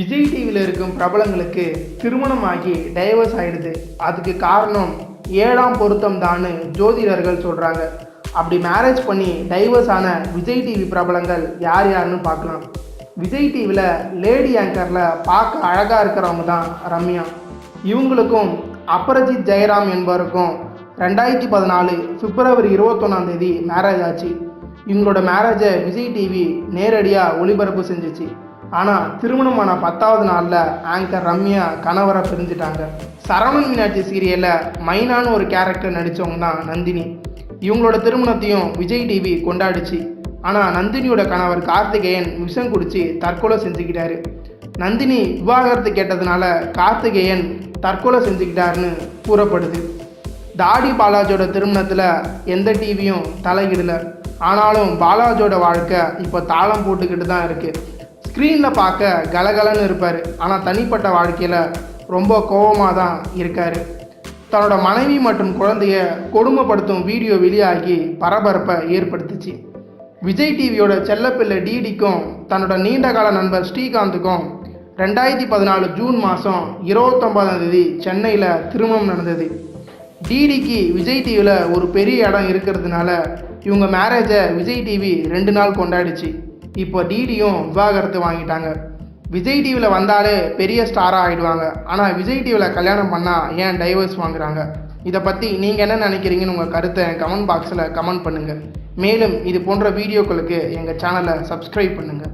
விஜய் டிவியில் இருக்கும் பிரபலங்களுக்கு திருமணம் ஆகி டைவர்ஸ் ஆயிடுது. அதுக்கு காரணம் ஏழாம் பொருத்தம் தான் ஜோதிடர்கள் சொல்கிறாங்க அப்படி மேரேஜ் பண்ணி டைவர்ஸ் ஆன விஜய் டிவி பிரபலங்கள் யார் யாருன்னு பார்க்கலாம். விஜய் டிவியில் லேடி ஆங்கரில் பார்க்க அழகாக இருக்கிறவங்க தான் ரம்யா. இவங்களுக்கும் அப்பரஜித் ஜெயராம் என்பவருக்கும் ரெண்டாயிரத்தி பதினாலு பிப்ரவரி இருபத்தொன்னாம் தேதி மேரேஜ் ஆச்சு. இவங்களோட மேரேஜை விஜய் டிவி நேரடியாக ஒளிபரப்பு செஞ்சுச்சு. ஆனால் திருமணமான பத்தாவது நாளில் ஆங்கர் ரம்யா கணவரை பிரிஞ்சுட்டாங்க. சரவணன் மீனாட்சி சீரியலில் மைனான்னு ஒரு கேரக்டர் நடித்தவங்க தான் நந்தினி. இவங்களோட திருமணத்தையும் விஜய் டிவி கொண்டாடிச்சு. ஆனால் நந்தினியோட கணவர் கார்த்திகேயன் விஷம் குடித்து தற்கொலை செஞ்சுக்கிட்டாரு. நந்தினி விவாகரத்து கேட்டதுனால கார்த்திகேயன் தற்கொலை செஞ்சுக்கிட்டாருன்னு கூறப்படுது. தாடி பாலாஜியோட திருமணத்தில் எந்த டிவியும் தலையிடலை. ஆனாலும் பாலாஜியோட வாழ்க்கை இப்போ தாளம் போட்டுக்கிட்டு தான் இருக்குது ஸ்க்ரீனில் பார்க்க கலகலன்னு இருப்பார். ஆனால் தனிப்பட்ட வாழ்க்கையில் ரொம்ப கோபமாக தான் இருக்கார். தன்னோட மனைவி மற்றும் குழந்தைய கொடுமைப்படுத்தும் வீடியோ வெளியாகி பரபரப்பை ஏற்படுத்துச்சு. விஜய் டிவியோட செல்லப்பிள்ளை டிடிக்கும் தன்னோட நீண்டகால நண்பர் ஸ்ரீகாந்துக்கும் ரெண்டாயிரத்தி பதினாலு ஜூன் மாதம் இருபத்தொம்பதாம் தேதி சென்னையில் திருமணம் நடந்தது. டிடிக்கு விஜய் டிவியில் ஒரு பெரிய இடம் இருக்கிறதுனால இவங்க மேரேஜை விஜய் டிவி ரெண்டு நாள் கொண்டாடிச்சு. இப்போ டிடியும் விவாகரத்து வாங்கிட்டாங்க. விஜய் டிவியில் வந்தாலே பெரிய ஸ்டாராக ஆகிடுவாங்க ஆனால் விஜய் டிவியில் கல்யாணம் பண்ணால் ஏன் டைவர்ஸ் வாங்குறாங்க? இதை பற்றி நீங்கள் என்ன நினைக்கிறீங்கன்னு உங்கள் கருத்தை கமெண்ட் பாக்ஸில் கமெண்ட் பண்ணுங்கள் மேலும் இது போன்ற வீடியோக்களுக்கு எங்கள் சேனலை சப்ஸ்கிரைப் பண்ணுங்கள்